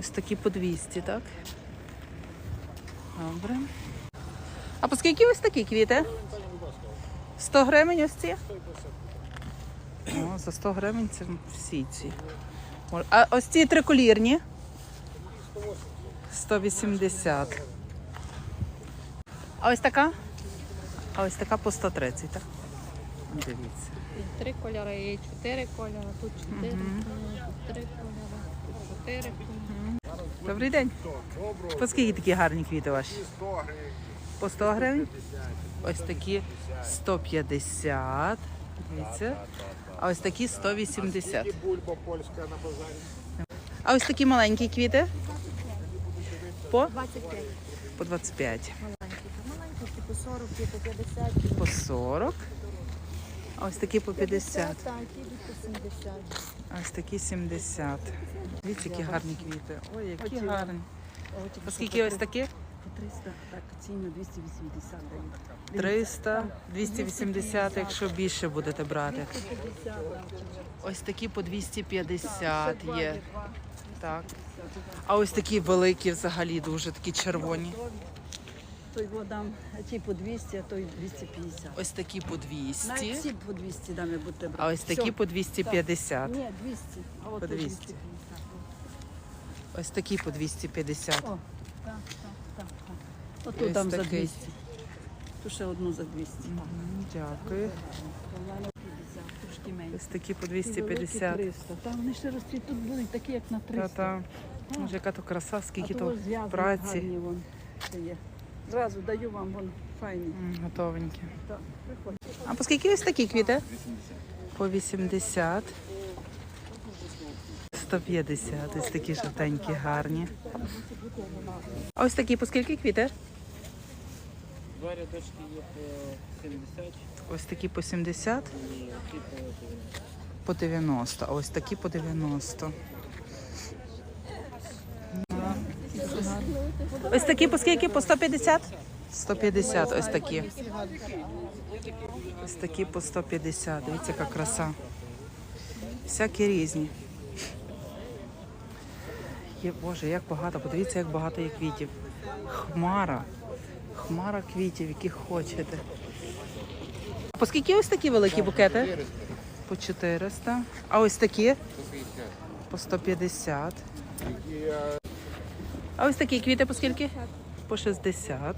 Ось такі по 200, так? Добре. А по скільки ось такі квіти? 100 гривень ось ці? О, за 100 гривень це всі ці. А ось ці триколірні? 180. А ось така? А ось така по 130, так? Дивіться. Три кольори, є чотири кольори, тут чотири кольори, тут три кольори, тут чотири кольори. Добрий день. По скільки такі гарні квіти ваші? По 100 гривень? Ось такі 150. Дивіться. А ось такі 180. Бульба польська на базарі. А ось такі маленькі квіти? По? 25 По 25. маленькі. Маленькі, ті по 40, ті по 50, ті По 40. А ось такі по 50. так, ті по 70. Ось такі 70. Дивіться, які гарні квіти. Ой, які гарні. По скільки ось такі? По 300, так, ціна 280 дають. 300, 280, якщо більше будете брати. Ось такі по 250 є. Так. А ось такі великі взагалі дуже такі червоні. Той дам, а ті по 200, а той 250. Ось такі по 200. Навіть всі по 200 дам, як будете брати. А ось такі Всьо. по 250. Ні, 200, а от По по 200. 250. Ось такі по 250. О, так, так, так. так. Ось Ото дам за такий. 200. Ту ще одну за 200. Мгм, Дякую. У 50, трошки менше. Ось такі по Ті великі 250. 300. Та вони ще ростуть, тут будуть такі, як на 300. Та-та. Може, яка то краса, скільки а то то зв'язані праці. гарні вон. Це є. Зразу даю вам вон файні. Готовенькі. Так, приходьте. А по скільки ось такі квіти? По 80. 150. Ось такі жовтенькі, гарні. А ось такі по скільки квіти? Два рядочки є по 70 Ось такі по 70, по 90. по 90. А ось такі по 90. Ось такі по скільки? По 150? 150 ось такі. Ось такі по 150. Дивіться, яка краса. Всякі різні. Є, Боже, як багато. Подивіться, як багато є квітів. Хмара. Хмара квітів, яких хочете. По скільки ось такі великі букети? По 400. А ось такі? По 150. А ось такі квіти по скільки? По 60.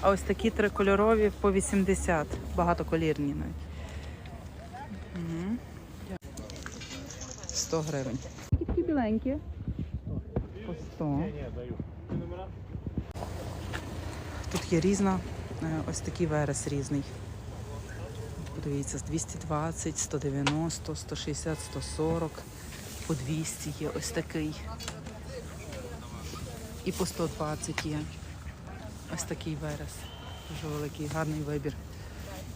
А ось такі трикольорові по 80. Багатоколірні навіть. Мгм. 100 гривень. Такі такі біленькі. По 100. Тут є різна, е, ось такий верес різний. Подивіться, 220, 190, 160, 140, по 200 є ось такий. І по 120 є. Ось такий верес. Дуже великий, гарний вибір.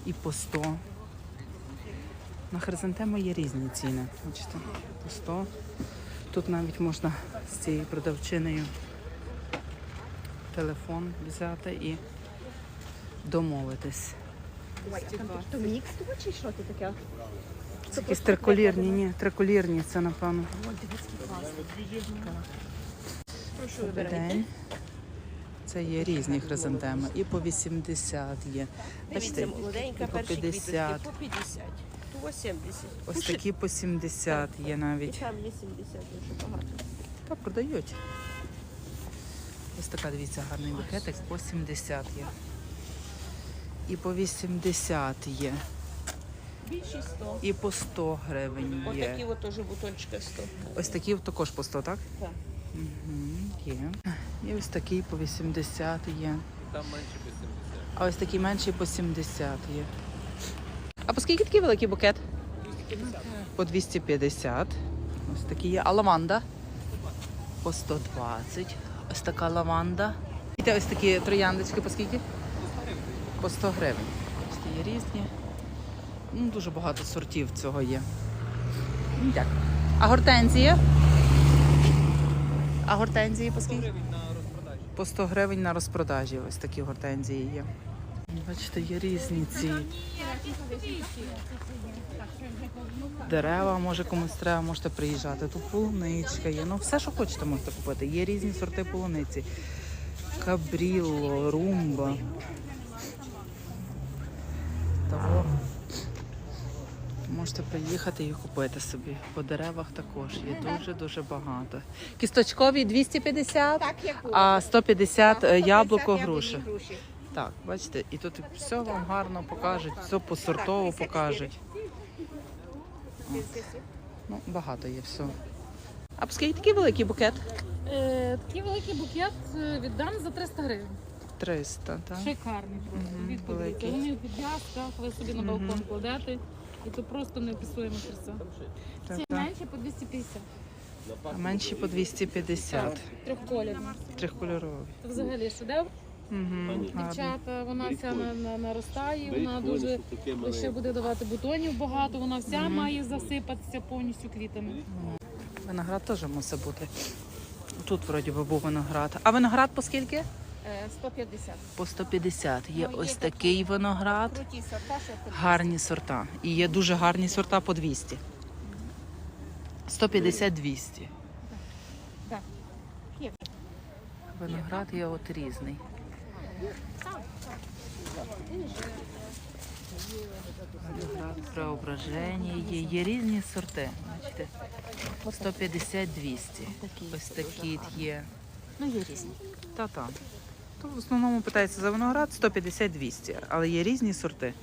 І по 100. На хризантеми є різні ціни. Бачите, по 100. Тут навіть можна з цією продавчиною телефон взяти і домовитись. То мікс того чи що ти таке? Це якісь триколірні, ні, триколірні, це напевно. Добрий день. Це є різні хризантеми. І по 80 є. Бачите, Дивіться, молоденька, і по перші 50. по 50, по 80. Ось такі по 70 є І навіть. там 80 дуже багато. Та продають. Ось така, дивіться, гарний букетик по 70 є. І по 80 є. Більшість 100. І по 100 гривень Отакі є. от теж бутончика 100. Ось такі також по 100, так? Так. Угу, є. І ось такий по 80 є. Там менше по 70. А ось такий менший по 70 є. А по скільки такий великий букет? 250. По 250. Ось такий є. А лаванда? По 120. Ось така лаванда. І ось такі трояндочки по скільки? По 100 гривень. Ось є різні. Ну, дуже багато сортів цього є. Ну, Дякую. А гортензія? А гортензії по скільки? По 100 гривень на розпродажі. Ось такі гортензії є. Бачите, є різні ці дерева, може комусь треба, можете приїжджати. Тут полуничка є. Ну, все, що хочете, можете купити. Є різні сорти полуниці. Кабріло, румба. Того. Можете приїхати і купити собі. По деревах також є дуже-дуже багато. Кісточкові 250, Так, як а 150 е, яблуко, груші. Так, бачите, і тут все вам гарно покажуть, все посортово покажуть. Ну, багато є все. А скільки такий великий букет? Е, такий великий букет е, віддам за 300 гривень. 300, так? Шикарний просто. Мгм, Відповідь. великий. Вони в підв'язках, ви собі на балкон кладете. І то просто неописуємо краса. Ці так. менші по 250. А менші по 250. Трьохкольорні. Трьохкольорові. Це взагалі шедевр. Угу. Дівчата, вона вся на, на, наростає, вона дуже ще буде давати бутонів багато, вона вся Мгм. має засипатися повністю квітами. Виноград теж мусить бути. Тут вроді би був виноград. А виноград по скільки? Е, 150. По 150. Є Ну, є ось такі. такий виноград. Круті сорта, що по Гарні сорта. І є дуже гарні сорта по 200. 150-200. Так. Є. Виноград є от різний. Виноград преображення є, є різні сорти. Бачите? 150-200. Ось такі є. Ну, є різні. Та-та. То в основному питається за виноград 150-200, але є різні сорти.